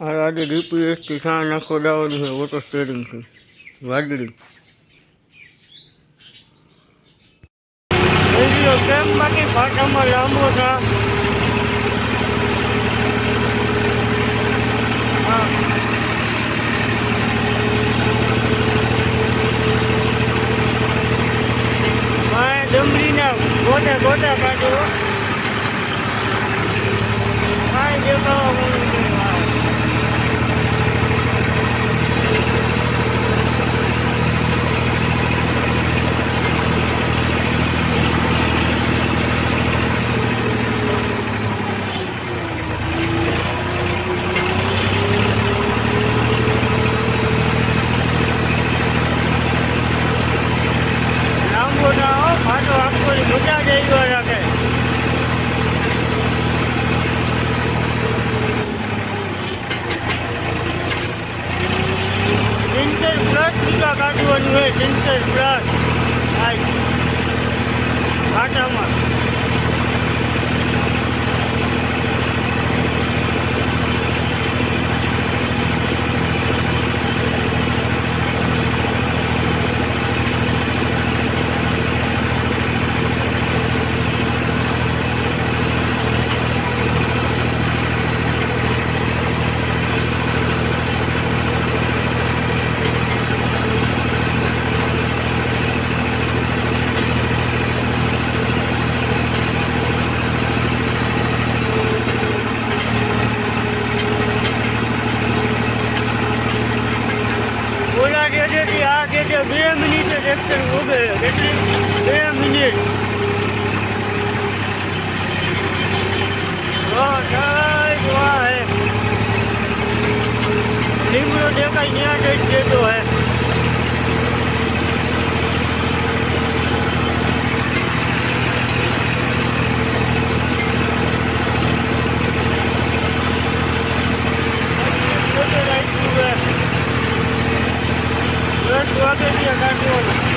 આ આજે ડીપીએસથી સાણ નાખો દાવાનું છે ઓટો સ્ટેરિંગ છે. વાદળી કેમ બાકી ફાટામાં લાંબો થા Hey, Brad. Hey. Back. Tractor ઉભે કેટલી બે મિનિટ લીમડો દેખાય ત્યાં જઈ દેતો હે ફોટો રાખ્યું હે દસ વાગે ત્યાં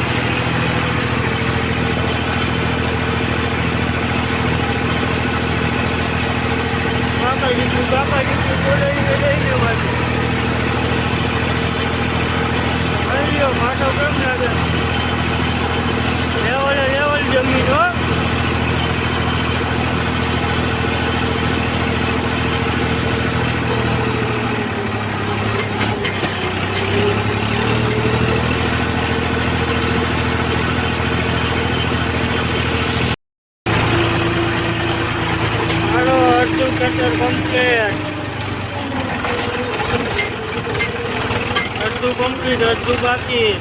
કમ્પ્લીટ અડધું બાકી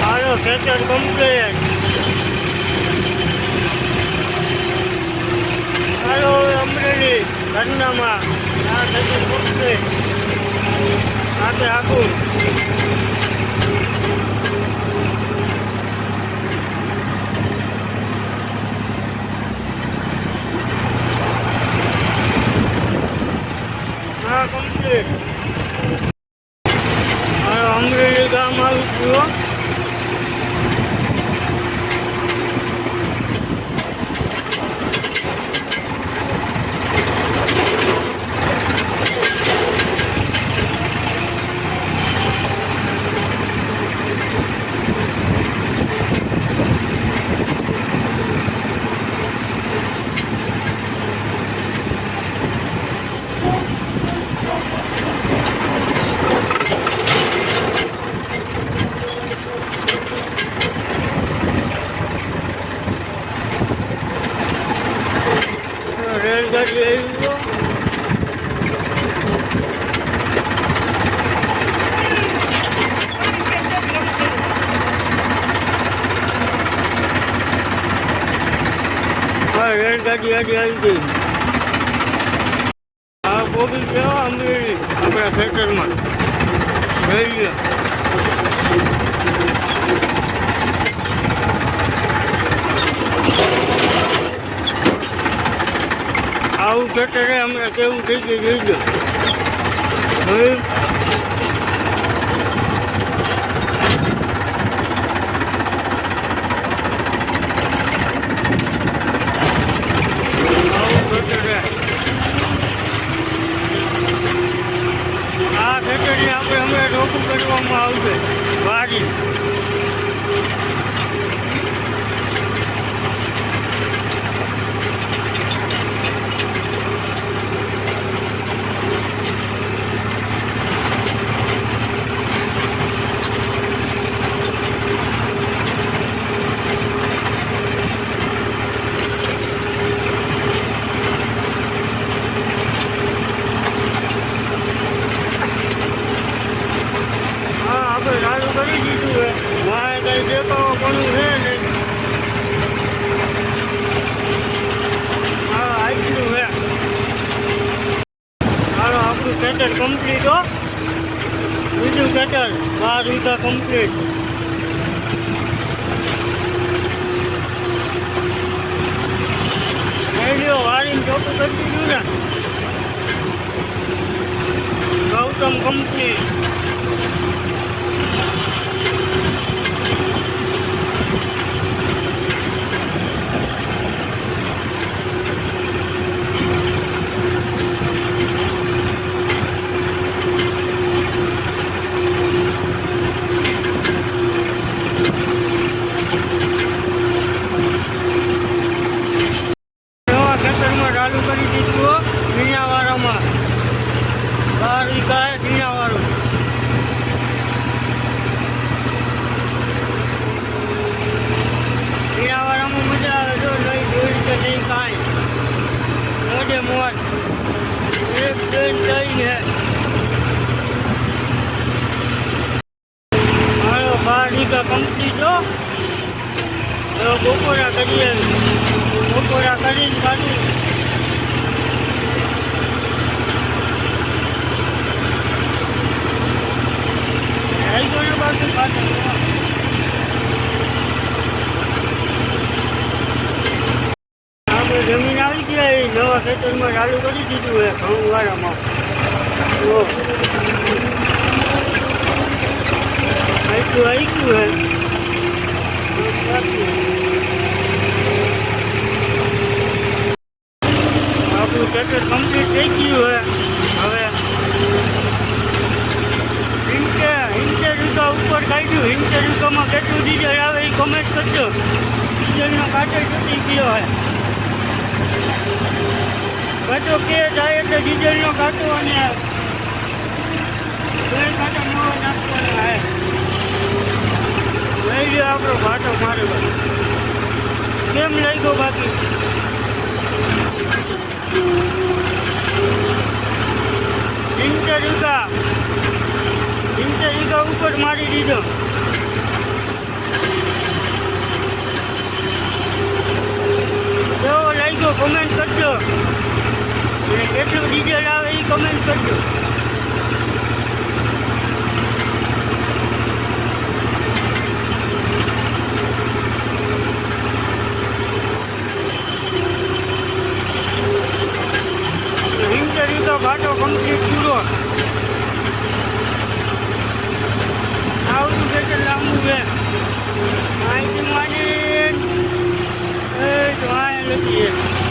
હાલો ખેતર કમ્પ્લેટ હાલો હવે અમરેલી ઘરનામાં આ ખેતર કમ્પ્લેટ સાથે આખું હા કમ્પ્લીટ હાલો અમરેલી ગામ આવી ગયું હો. રેલગાડી આવી ગયો રેલગાડી આજે આવી ગઈ. આ ગોબી કેવા અમરેલી આપણા ખેતરમાં જોઈ લ્યો આવું ખેતરે હમણાં કેવું થઈ ગયું જોઈ લો. હવે આવું ખેતરે આ ખેતરની આપણે હમણાં રોકું કરવામાં આવશે વાડી હા આપણે ચાલુ કરી દીધું છે મારે કઈ દેખાવો પણ છે નહીં હા આટલું છે હાલો આપણું ખેતર કમ્પ્લીટ હો. બીજું ખેતર બાર વીઘા કમ્પ્લીટ રેડિયો વાળીને ચોખ્ખું કરી દીધું ને. ગૌતમ કંપની નવા ખેતરમાં ચાલુ કરી દીધું મીણાવાળામાં બાર વીઘા મીણાવાળું મીણાવાળામાં મજા આવે જો નહીં જોઈ કે નહીં મોજ એક બેન જઈને હાલો બાર વીઘા જો હવે બપોરા કરીએ. બપોરા કરીને પાછું આવી ગયો ને પાછું પાછું આપણે જમીન આવી ગયા એ નવા ખેતરમાં ચાલુ કરી દીધું છે ઘઉં વાળામાં આટલું આવી ગયું છે. આપણું ખેતર કમ્પ્લીટ થઈ ગયું છે. હવે ઇન્ટે ઇન્ટે રૂકા ઉપર કાઢ્યું. ઇન્ટે રૂકામાં કેટલું ડીઝલ આવે એ કમેન્ટ કરજો. ડીઝલનો કાંટે તૂટી ગયો હોય. કાંટો કે જાય એટલે ડીઝલનો કાંટો અને કાંટો લ્યો આપણો ઘાટો મારે કેમ લઈ ગયો બાકી? ઇન્ટરયુગા ઇન્ટરયુગા ઉપર મારી દીધો કેવો લાગ્યો કમેન્ટ કરજો અને કેટલું ડીઝલ આવે એ કમેન્ટ કરજો. ઇન્ટરવ્યુ ઘાટો કમ્પ્લીટ પૂરો. આવડું કેટલું લાંબુ છે? માહિતી માંડી એ તો નથી